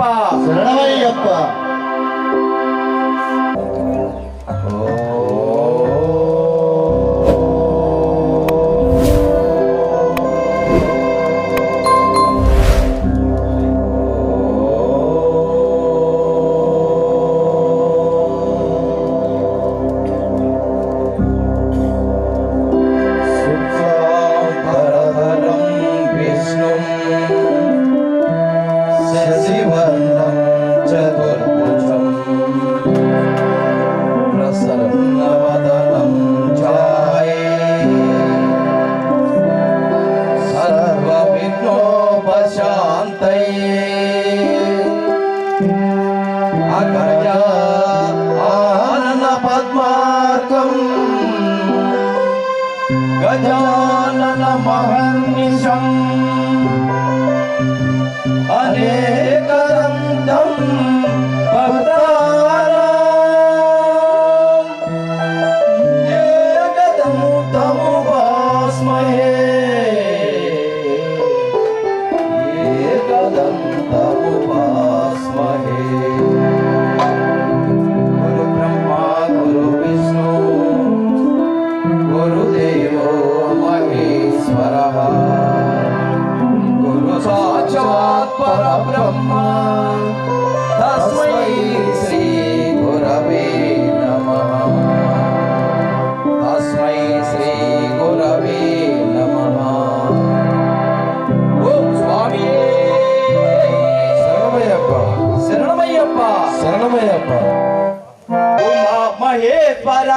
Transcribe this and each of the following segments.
ぱ。శరణమయ్యప్ప. శరణమయ్యప్ప ఉమా మహేశ్వర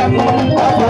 sabão.